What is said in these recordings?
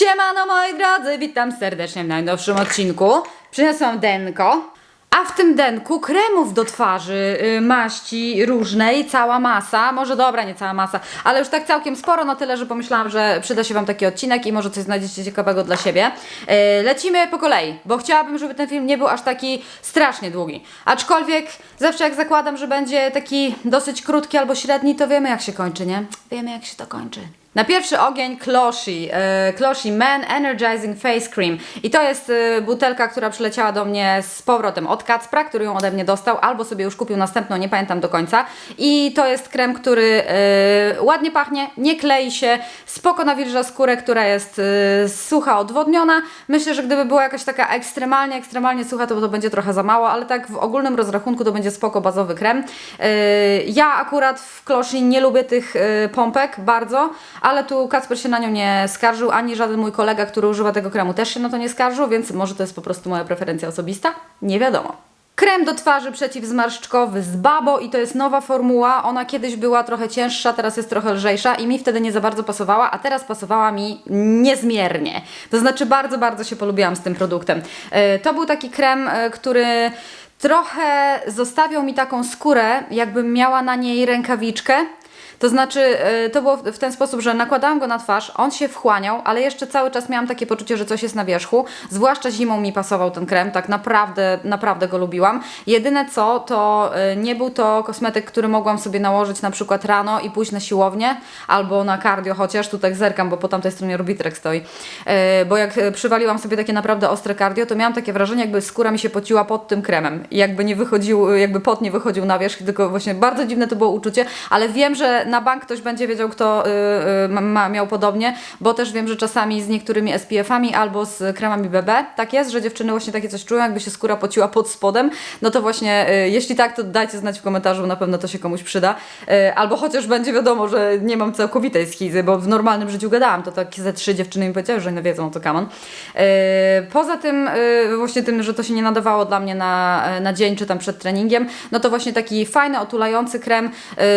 Siemano moi drodzy, witam serdecznie w najnowszym odcinku. Przyniosłam denko, a w tym denku kremów do twarzy, y, maści różnej, cała masa. Może dobra, nie cała masa, ale już tak całkiem sporo, na tyle, że pomyślałam, że przyda się Wam taki odcinek i może coś znajdziecie ciekawego dla siebie. Y, Lecimy po kolei, bo chciałabym, żeby ten film nie był aż taki strasznie długi. Aczkolwiek zawsze jak zakładam, że będzie taki dosyć krótki albo średni, to wiemy jak się kończy, nie? Wiemy jak się to kończy. Na pierwszy ogień Kloshi, e, Kloshi Man Energizing Face Cream. I to jest e, butelka, która przyleciała do mnie z powrotem od Kacpra, który ją ode mnie dostał, albo sobie już kupił następną, nie pamiętam do końca. I to jest krem, który e, ładnie pachnie, nie klei się, spoko nawilża skórę, która jest sucha, odwodniona. Myślę, że gdyby była jakaś taka ekstremalnie, ekstremalnie sucha, to to będzie trochę za mało, ale tak w ogólnym rozrachunku to będzie spoko bazowy krem. Ja akurat w Kloshi nie lubię tych pompek bardzo, ale tu Kacper się na nią nie skarżył, ani żaden mój kolega, który używa tego kremu też się na to nie skarżył, więc może to jest po prostu moja preferencja osobista? Nie wiadomo. Krem do twarzy przeciwzmarszczkowy z Babo i to jest nowa formuła. Ona kiedyś była trochę cięższa, teraz jest trochę lżejsza i mi wtedy nie za bardzo pasowała, a teraz pasowała mi niezmiernie. To znaczy bardzo, bardzo się polubiłam z tym produktem. E, To był taki krem, e, który trochę zostawiał mi taką skórę, jakbym miała na niej rękawiczkę. To znaczy, y, to było w ten sposób, że nakładałam go na twarz, on się wchłaniał, ale jeszcze cały czas miałam takie poczucie, że coś jest na wierzchu. Zwłaszcza zimą mi pasował ten krem, tak naprawdę, naprawdę go lubiłam. Jedyne co, to y, nie był to kosmetyk, który mogłam sobie nałożyć na przykład rano i pójść na siłownię, albo na cardio chociaż, tu tak zerkam, bo po tamtej stronie Rubitrek stoi. Y, Bo jak przywaliłam sobie takie naprawdę ostre cardio, to miałam takie wrażenie, jakby skóra mi się pociła pod tym kremem. Jakby nie wychodził, jakby pot nie wychodził na wierzch, tylko właśnie bardzo dziwne to było uczucie, ale wiem, że na bank ktoś będzie wiedział, kto y, y, ma- miał podobnie, bo też wiem, że czasami z niektórymi SPF-ami albo z kremami BB tak jest, że dziewczyny właśnie takie coś czują, jakby się skóra pociła pod spodem, no to właśnie y, jeśli tak, to dajcie znać w komentarzu, na pewno to się komuś przyda, albo chociaż będzie wiadomo, że nie mam całkowitej schizy, bo w normalnym życiu gadałam, to takie ze trzy dziewczyny mi powiedziały, że nie wiedzą o co kaman. Y, Poza tym, właśnie tym, że to się nie nadawało dla mnie na, na dzień czy tam przed treningiem, no to właśnie taki fajny, otulający krem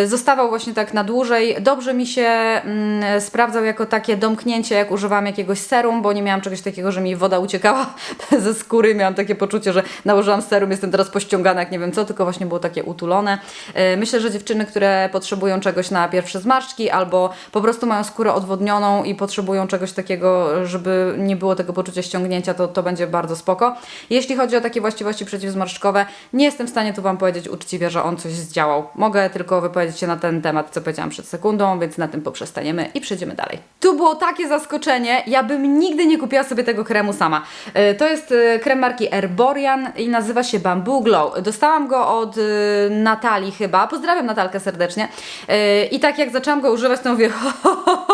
zostawał właśnie tak na dłużej. Dobrze mi się mm, sprawdzał jako takie domknięcie, jak używam jakiegoś serum, bo nie miałam czegoś takiego, że mi woda uciekała ze skóry. Miałam takie poczucie, że nałożyłam serum, jestem teraz pościągana jak nie wiem co, tylko właśnie było takie utulone. Y, Myślę, że dziewczyny, które potrzebują czegoś na pierwsze zmarszczki albo po prostu mają skórę odwodnioną i potrzebują czegoś takiego, żeby nie było tego poczucia ściągnięcia, to, to będzie bardzo spoko. Jeśli chodzi o takie właściwości przeciwzmarszczkowe, nie jestem w stanie tu Wam powiedzieć uczciwie, że on coś zdziałał. Mogę tylko wypowiedzieć się na ten temat, co powiedziałam przed sekundą, więc na tym poprzestaniemy i przejdziemy dalej. Tu było takie zaskoczenie, ja bym nigdy nie kupiła sobie tego kremu sama. E, To jest e, krem marki Herborian i nazywa się Bamboo Glow. Dostałam go od e, Natalii chyba. Pozdrawiam Natalkę serdecznie. I tak jak zaczęłam go używać, to mówię, ho, ho, ho,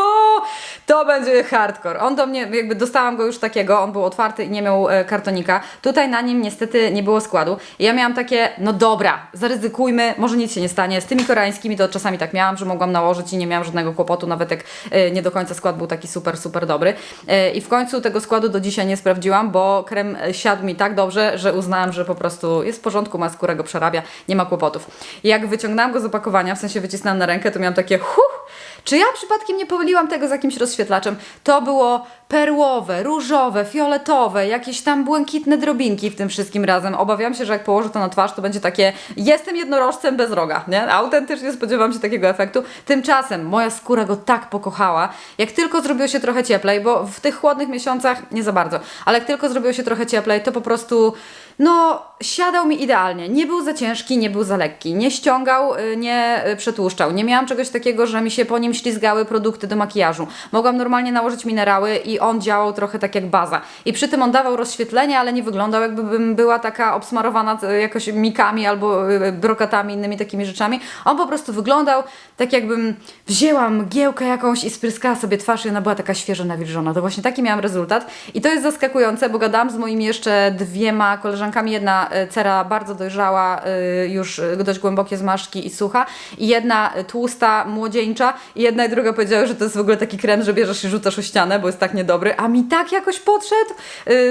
to będzie hardcore. On do mnie, jakby dostałam go już takiego, on był otwarty i nie miał e, kartonika. Tutaj na nim niestety nie było składu. I ja miałam takie, no dobra, zaryzykujmy, może nic się nie stanie. Z tymi koreańskimi to czasami tak miałam, że mogłam nałożyć i nie miałam żadnego kłopotu, nawet jak e, nie do końca skład był taki super, super dobry. E, I w końcu tego składu do dzisiaj nie sprawdziłam, bo krem siadł mi tak dobrze, że uznałam, że po prostu jest w porządku, ma skórę go przerabia, nie ma kłopotów. I jak wyciągnęłam go z opakowania, w sensie wycisnęłam na rękę, to miałam takie huh, czy ja przypadkiem nie pomyliłam tego z jakimś rozświetlaczem? To było perłowe, różowe, fioletowe, jakieś tam błękitne drobinki w tym wszystkim razem. Obawiam się, że jak położę to na twarz, to będzie takie jestem jednorożcem bez roga, nie? Autentycznie spodziewam się takiego efektu. Tymczasem moja skóra go tak pokochała, jak tylko zrobiło się trochę cieplej, bo w tych chłodnych miesiącach nie za bardzo, ale jak tylko zrobiło się trochę cieplej, to po prostu no, siadał mi idealnie. Nie był za ciężki, nie był za lekki. Nie ściągał, y, nie y, przetłuszczał. Nie miałam czegoś takiego, że mi się po nim ślizgały produkty do makijażu. Mogłam normalnie nałożyć minerały i on działał trochę tak jak baza. I przy tym on dawał rozświetlenie, ale nie wyglądał jakbym była taka obsmarowana y, jakoś mikami albo brokatami, innymi takimi rzeczami. On po prostu wyglądał tak jakbym wzięła mgiełkę jakąś i spryskała sobie twarz i ona była taka świeżo nawilżona. To właśnie taki miałam rezultat. I to jest zaskakujące, bo gadałam z moimi jeszcze dwiema koleżankami. Jedna y, cera bardzo dojrzała, y, już y, dość głębokie zmarszczki i sucha i jedna tłusta, młodzieńcza i jedna i druga powiedziały, że to jest w ogóle taki krem, że bierzesz i rzucasz o ścianę, bo jest tak niedobry, a mi tak jakoś podszedł.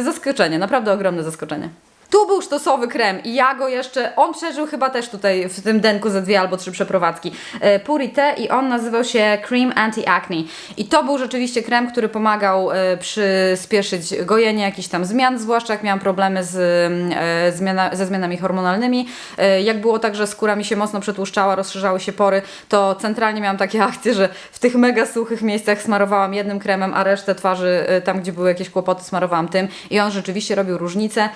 Zaskoczenie, naprawdę ogromne zaskoczenie. Tu był sztosowy krem i ja go jeszcze, on przeżył chyba też tutaj w tym denku ze dwie albo trzy przeprowadzki. E, Purite i on nazywał się Cream Anti-Acne. I to był rzeczywiście krem, który pomagał e, przyspieszyć gojenie jakichś tam zmian, zwłaszcza jak miałam problemy z, e, zmiana, ze zmianami hormonalnymi. Jak było tak, że skóra mi się mocno przetłuszczała, rozszerzały się pory, to centralnie miałam takie akcje, że w tych mega suchych miejscach smarowałam jednym kremem, a resztę twarzy, tam gdzie były jakieś kłopoty, smarowałam tym i on rzeczywiście robił różnicę.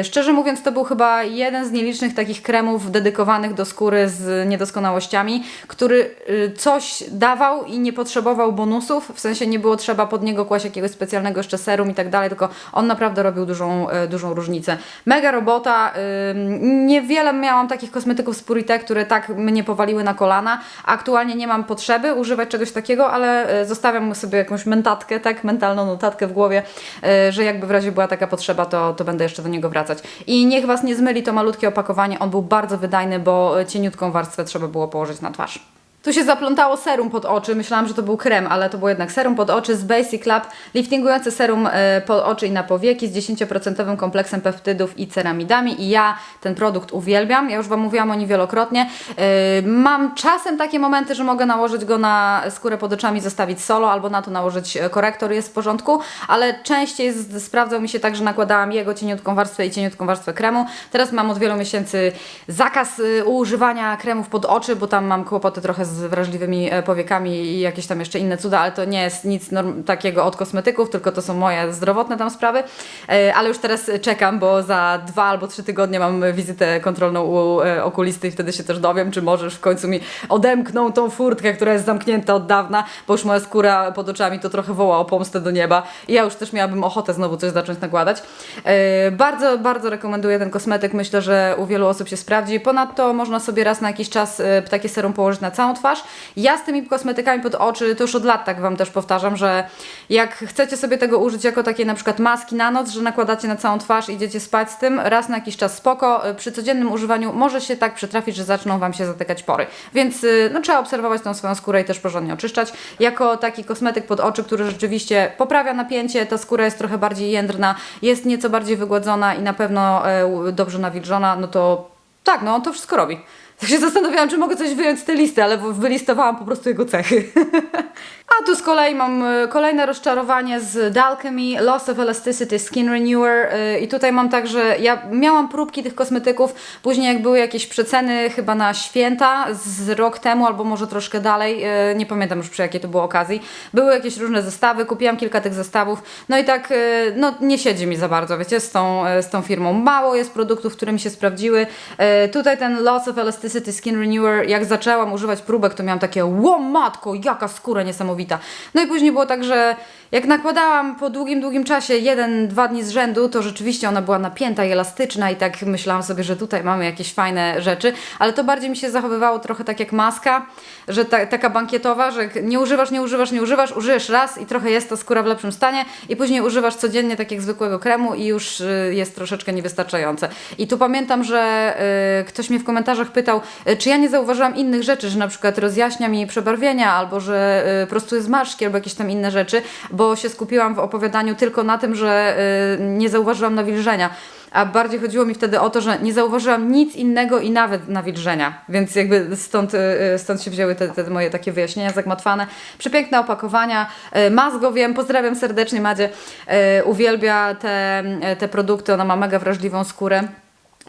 E, Szczerze mówiąc, to był chyba jeden z nielicznych takich kremów dedykowanych do skóry z niedoskonałościami, który y, coś dawał i nie potrzebował bonusów, w sensie nie było trzeba pod niego kłaść jakiegoś specjalnego jeszcze serum i tak dalej, tylko on naprawdę robił dużą, e, dużą różnicę. Mega robota, niewiele miałam takich kosmetyków z Purite, które tak mnie powaliły na kolana. Aktualnie nie mam potrzeby używać czegoś takiego, ale zostawiam sobie jakąś mentatkę, tak, mentalną notatkę w głowie, że jakby w razie była taka potrzeba, to, to będę jeszcze do niego wracać. I niech Was nie zmyli to malutkie opakowanie, on był bardzo wydajny, bo cieniutką warstwę trzeba było położyć na twarz. Tu się zaplątało serum pod oczy. Myślałam, że to był krem, ale to było jednak serum pod oczy z Basic Lab. Liftingujący serum e, pod oczy i na powieki z 10% kompleksem peptydów i ceramidami. I ja ten produkt uwielbiam. Ja już Wam mówiłam o nim wielokrotnie. E, Mam czasem takie momenty, że mogę nałożyć go na skórę pod oczami, zostawić solo, albo na to nałożyć e, korektor, jest w porządku. Ale częściej sprawdzał mi się tak, że nakładałam jego cieniutką warstwę i cieniutką warstwę kremu. Teraz mam od wielu miesięcy zakaz używania kremów pod oczy, bo tam mam kłopoty trochę z wrażliwymi e, powiekami i jakieś tam jeszcze inne cuda, ale to nie jest nic takiego od kosmetyków, tylko to są moje zdrowotne tam sprawy. E, Ale już teraz czekam, bo za dwa albo trzy tygodnie mam wizytę kontrolną u e, okulisty i wtedy się też dowiem, czy możesz w końcu mi odemkną tą furtkę, która jest zamknięta od dawna, bo już moja skóra pod oczami to trochę woła o pomstę do nieba. I ja już też miałabym ochotę znowu coś zacząć nakładać. Bardzo, bardzo rekomenduję ten kosmetyk. Myślę, że u wielu osób się sprawdzi. Ponadto można sobie raz na jakiś czas takie serum położyć na całą twarz. Ja z tymi kosmetykami pod oczy, to już od lat tak Wam też powtarzam, że jak chcecie sobie tego użyć jako takiej na przykład maski na noc, że nakładacie na całą twarz i idziecie spać z tym, raz na jakiś czas spoko. E, Przy codziennym używaniu może się tak przytrafić, że zaczną Wam się zatykać pory. Więc y, no, trzeba obserwować tą swoją skórę i też porządnie oczyszczać. Jako taki kosmetyk pod oczy, który rzeczywiście poprawia napięcie, ta skóra jest trochę bardziej jędrna, jest nieco bardziej wygładzona i na pewno e, dobrze nawilżona, no to tak, no on to wszystko robi. Tak się zastanawiałam, czy mogę coś wyjąć z tej listy, ale wylistowałam po prostu jego cechy. A tu z kolei mam e, kolejne rozczarowanie z Dalchemy Loss of Elasticity Skin Renewer e, i tutaj mam tak, że ja miałam próbki tych kosmetyków, później jak były jakieś przeceny chyba na święta z rok temu albo może troszkę dalej, e, nie pamiętam już przy jakiej to było okazji, były jakieś różne zestawy, kupiłam kilka tych zestawów, no i tak no nie siedzi mi za bardzo, wiecie, z tą, z tą firmą. Mało jest produktów, które mi się sprawdziły. Tutaj ten Loss of Elasticity Skin Renewer, jak zaczęłam używać próbek, to miałam takie ło matko, jaka skóra niesamowita. No i później było tak, że jak nakładałam po długim, długim czasie, jeden, dwa dni z rzędu, to rzeczywiście ona była napięta i elastyczna i tak myślałam sobie, że tutaj mamy jakieś fajne rzeczy, ale to bardziej mi się zachowywało trochę tak jak maska, że ta, taka bankietowa, że nie używasz, nie używasz, nie używasz, użyjesz raz i trochę jest ta skóra w lepszym stanie i później używasz codziennie tak jak zwykłego kremu i już y, jest troszeczkę niewystarczające. I tu pamiętam, że y, ktoś mnie w komentarzach pytał, y, czy ja nie zauważyłam innych rzeczy, że na przykład rozjaśnia mi przebarwienia albo że y, prostuje zmarszczki albo jakieś tam inne rzeczy, bo się skupiłam w opowiadaniu tylko na tym, że y, nie zauważyłam nawilżenia. A bardziej chodziło mi wtedy o to, że nie zauważyłam nic innego i nawet nawilżenia. Więc jakby stąd, y, y, stąd się wzięły te, te moje takie wyjaśnienia zagmatwane. Przepiękne opakowania. Mazgo wiem, pozdrawiam serdecznie Madzie. Uwielbia te, te produkty, ona ma mega wrażliwą skórę.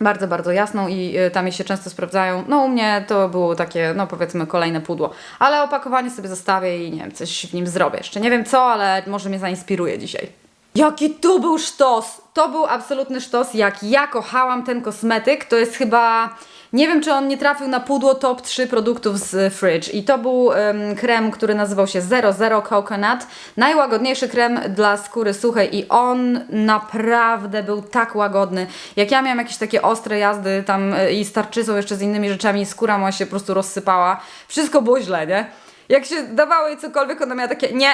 Bardzo, bardzo jasną i y, tam jej się często sprawdzają. No u mnie to było takie, no powiedzmy kolejne pudło. Ale opakowanie sobie zostawię i nie wiem, coś w nim zrobię. Jeszcze nie wiem co, ale może mnie zainspiruje dzisiaj. Jaki tu był sztos! To był absolutny sztos. Jak ja kochałam ten kosmetyk, to jest chyba. Nie wiem, czy on nie trafił na pudło top 3 produktów z Fridge. I to był em, krem, który nazywał się 00 Coconut. Najłagodniejszy krem dla skóry suchej i on naprawdę był tak łagodny. Jak ja miałam jakieś takie ostre jazdy tam e, i z tarczyzą jeszcze z innymi rzeczami, skóra moja się po prostu rozsypała. Wszystko było źle, nie? Jak się dawało jej cokolwiek, ona miała takie nie,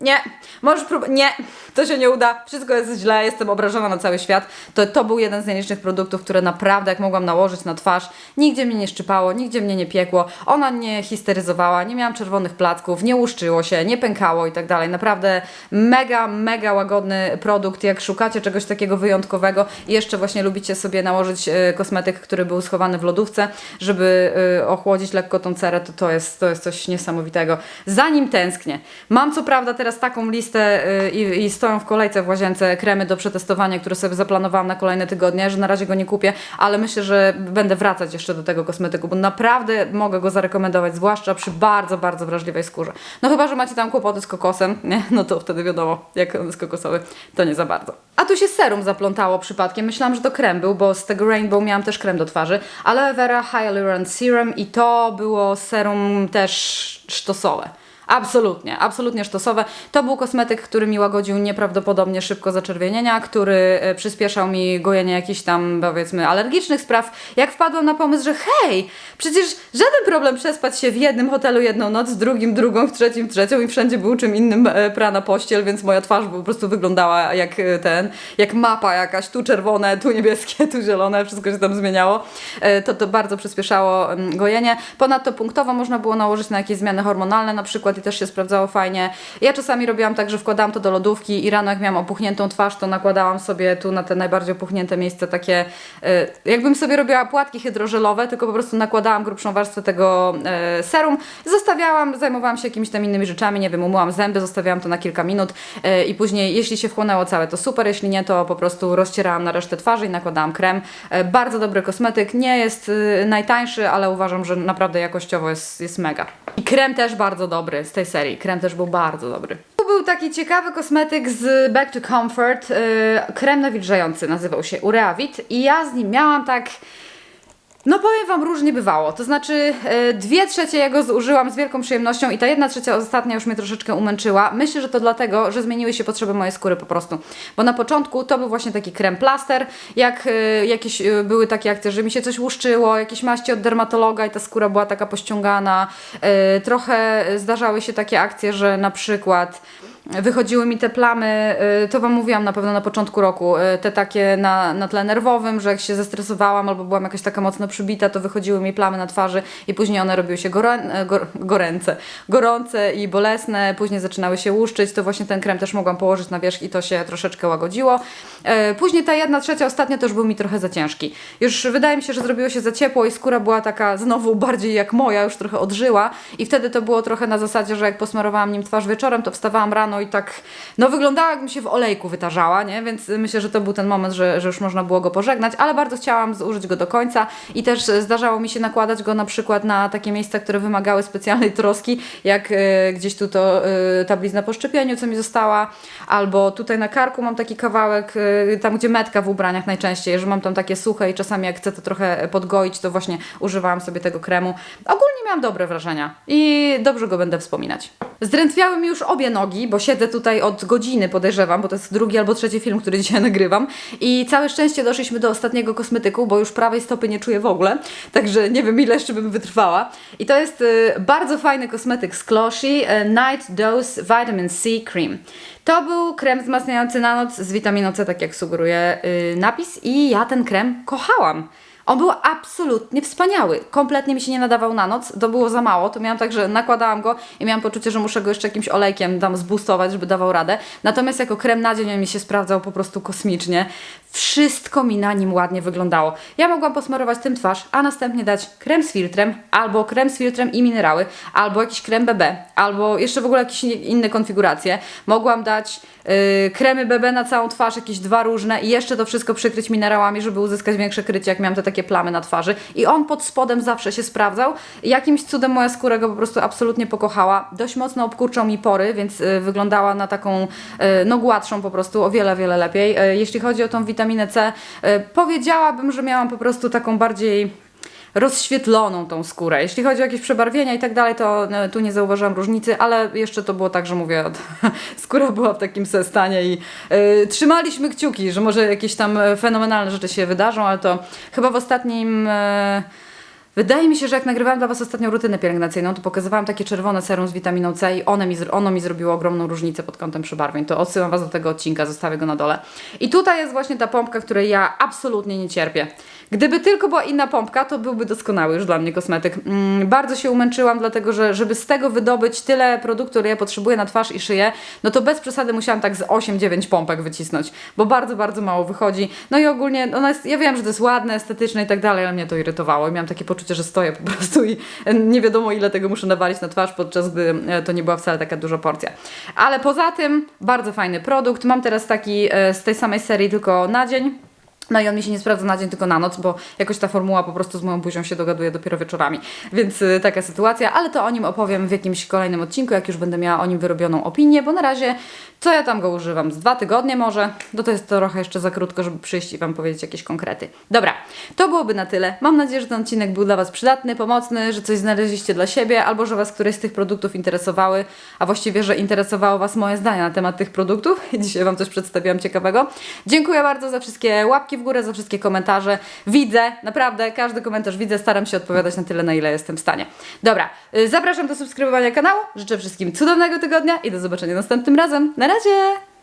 Nie, możesz próbować. Nie, to się nie uda. Wszystko jest źle, jestem obrażona na cały świat. To, to był jeden z najliczniejszych produktów, które naprawdę, jak mogłam nałożyć na twarz, nigdzie mnie nie szczypało, nigdzie mnie nie piekło. Ona nie histeryzowała, nie miałam czerwonych placków, nie łuszczyło się, nie pękało i tak dalej. Naprawdę mega, mega łagodny produkt. Jak szukacie czegoś takiego wyjątkowego i jeszcze właśnie lubicie sobie nałożyć e, kosmetyk, który był schowany w lodówce, żeby e, ochłodzić lekko tą cerę, to to jest, to jest coś niesamowitego. Zanim tęsknię. Mam co prawda teraz taką listę y, i, i stoją w kolejce w łazience kremy do przetestowania, które sobie zaplanowałam na kolejne tygodnie, że na razie go nie kupię, ale myślę, że będę wracać jeszcze do tego kosmetyku, bo naprawdę mogę go zarekomendować, zwłaszcza przy bardzo, bardzo wrażliwej skórze. No chyba, że macie tam kłopoty z kokosem, nie? no to wtedy wiadomo, jak on jest kokosowy, to nie za bardzo. A tu się serum zaplątało przypadkiem, myślałam, że to krem był, bo z tego Rainbow miałam też krem do twarzy, ale Vera Hyaluronic Serum i to było serum też sztosowe. Absolutnie, absolutnie sztosowe. To był kosmetyk, który mi łagodził nieprawdopodobnie szybko zaczerwienienia, który e, przyspieszał mi gojenie jakichś tam, powiedzmy, alergicznych spraw. Jak wpadłam na pomysł, że hej, przecież żaden problem przespać się w jednym hotelu jedną noc, w drugim drugą, w trzecim trzecią i wszędzie był czym innym e, prana pościel, więc moja twarz po prostu wyglądała jak e, ten, jak mapa jakaś, tu czerwone, tu niebieskie, tu zielone, wszystko się tam zmieniało. To to bardzo przyspieszało mm, gojenie. Ponadto punktowo można było nałożyć na jakieś zmiany hormonalne na przykład i też się sprawdzało fajnie. Ja czasami robiłam tak, że wkładałam to do lodówki i rano jak miałam opuchniętą twarz, to nakładałam sobie tu na te najbardziej opuchnięte miejsca takie, e, jakbym sobie robiła płatki hydrożelowe, tylko po prostu nakładałam grubszą warstwę tego e, serum, zostawiałam, zajmowałam się jakimiś tam innymi rzeczami, nie wiem, umyłam zęby, zostawiałam to na kilka minut e, i później, jeśli się wchłonęło całe, to super, jeśli nie, to po prostu rozcierałam na resztę twarzy i nakładałam krem. Bardzo dobry kosmetyk, nie jest najtańszy, ale uważam, że naprawdę jakościowo jest, jest mega. I krem też bardzo dobry z tej serii, krem też był bardzo dobry. Tu był taki ciekawy kosmetyk z Back to Comfort, e, krem nawilżający nazywał się Ureavit i ja z nim miałam tak... No powiem Wam, różnie bywało. To znaczy, e, dwie trzecie jego zużyłam z wielką przyjemnością i ta jedna trzecia ostatnia już mnie troszeczkę umęczyła. Myślę, że to dlatego, że zmieniły się potrzeby mojej skóry po prostu. Bo na początku to był właśnie taki krem plaster, jak e, jakieś e, były takie akcje, że mi się coś łuszczyło, jakieś maści od dermatologa i ta skóra była taka pościągana. Trochę zdarzały się takie akcje, że na przykład wychodziły mi te plamy, y, to Wam mówiłam na pewno na początku roku, y, te takie na, na tle nerwowym, że jak się zestresowałam albo byłam jakaś taka mocno przybita, to wychodziły mi plamy na twarzy i później one robiły się gorę, gor, goręce, gorące i bolesne, później zaczynały się łuszczyć, to właśnie ten krem też mogłam położyć na wierzch i to się troszeczkę łagodziło. Y, Później ta jedna trzecia ostatnia to już był mi trochę za ciężki. Już wydaje mi się, że zrobiło się za ciepło i skóra była taka znowu bardziej jak moja, już trochę odżyła i wtedy to było trochę na zasadzie, że jak posmarowałam nim twarz wieczorem, to wstawałam rano i tak, no wyglądała jakbym się w olejku wytarzała, nie? Więc myślę, że to był ten moment, że, że już można było go pożegnać, ale bardzo chciałam zużyć go do końca i też zdarzało mi się nakładać go na przykład na takie miejsca, które wymagały specjalnej troski, jak e, gdzieś tu to e, ta blizna po szczepieniu, co mi została, albo tutaj na karku mam taki kawałek, e, tam gdzie metka w ubraniach najczęściej, że mam tam takie suche i czasami jak chcę to trochę podgoić, to właśnie używałam sobie tego kremu. Ogólnie miałam dobre wrażenia i dobrze go będę wspominać. Zdrętwiały mi już obie nogi, bo siedzę tutaj od godziny, podejrzewam, bo to jest drugi albo trzeci film, który dzisiaj nagrywam. I całe szczęście doszliśmy do ostatniego kosmetyku, bo już prawej stopy nie czuję w ogóle, także nie wiem ile jeszcze bym wytrwała. I to jest y, bardzo fajny kosmetyk z Closhi, y, Night Dose Vitamin C Cream. To był krem wzmacniający na noc z witaminą C, tak jak sugeruje y, napis i ja ten krem kochałam. On był absolutnie wspaniały. Kompletnie mi się nie nadawał na noc. To było za mało. To miałam tak, że nakładałam go i miałam poczucie, że muszę go jeszcze jakimś olejkiem tam zboostować, żeby dawał radę. Natomiast jako krem na dzień on mi się sprawdzał po prostu kosmicznie. Wszystko mi na nim ładnie wyglądało. Ja mogłam posmarować tym twarz, a następnie dać krem z filtrem, albo krem z filtrem i minerały, albo jakiś krem BB, albo jeszcze w ogóle jakieś inne konfiguracje. Mogłam dać yy, kremy BB na całą twarz, jakieś dwa różne i jeszcze to wszystko przykryć minerałami, żeby uzyskać większe krycie, jak miałam te takie plamy na twarzy. I on pod spodem zawsze się sprawdzał. Jakimś cudem moja skóra go po prostu absolutnie pokochała. Dość mocno obkurczał mi pory, więc yy, wyglądała na taką yy, no gładszą po prostu, o wiele, wiele lepiej. Yy, jeśli chodzi o tą witaminę C, yy, powiedziałabym, że miałam po prostu taką bardziej rozświetloną tą skórę. Jeśli chodzi o jakieś przebarwienia i tak dalej, to no, tu nie zauważyłam różnicy, ale jeszcze to było tak, że mówię, skóra była w takim stanie i yy, trzymaliśmy kciuki, że może jakieś tam fenomenalne rzeczy się wydarzą, ale to chyba w ostatnim... Yy, Wydaje mi się, że jak nagrywałam dla Was ostatnią rutynę pielęgnacyjną, to pokazywałam takie czerwone serum z witaminą C i one mi, ono mi zrobiło ogromną różnicę pod kątem przebarwień. To odsyłam Was do tego odcinka, zostawię go na dole. I tutaj jest właśnie ta pompka, której ja absolutnie nie cierpię. Gdyby tylko była inna pompka, to byłby doskonały już dla mnie kosmetyk. Mm, bardzo się umęczyłam, dlatego że żeby z tego wydobyć tyle produktu, które ja potrzebuję na twarz i szyję, no to bez przesady musiałam tak z 8-9 pompek wycisnąć, bo bardzo, bardzo mało wychodzi. No i ogólnie ona jest, ja wiem, że to jest ładne, estetyczne i tak dalej, ale mnie to irytowało i miałam takie poczucie, że stoję po prostu i nie wiadomo ile tego muszę nawalić na twarz, podczas gdy e, to nie była wcale taka duża porcja. Ale poza tym bardzo fajny produkt. Mam teraz taki e, z tej samej serii tylko na dzień. No i on mi się nie sprawdza na dzień, tylko na noc, bo jakoś ta formuła po prostu z moją buzią się dogaduje dopiero wieczorami. Więc y, taka sytuacja, ale to o nim opowiem w jakimś kolejnym odcinku, jak już będę miała o nim wyrobioną opinię, bo na razie co ja tam go używam? Z dwa tygodnie może? No to jest trochę jeszcze za krótko, żeby przyjść i Wam powiedzieć jakieś konkrety. Dobra, to byłoby na tyle. Mam nadzieję, że ten odcinek był dla Was przydatny, pomocny, że coś znaleźliście dla siebie, albo że Was któreś z tych produktów interesowały, a właściwie, że interesowało Was moje zdania na temat tych produktów. Dzisiaj Wam coś przedstawiłam ciekawego. Dziękuję bardzo za wszystkie łapki w górę, za wszystkie komentarze. Widzę, naprawdę, każdy komentarz widzę, staram się odpowiadać na tyle, na ile jestem w stanie. Dobra, y, zapraszam do subskrybowania kanału, życzę wszystkim cudownego tygodnia i do zobaczenia następnym razem. Na razie!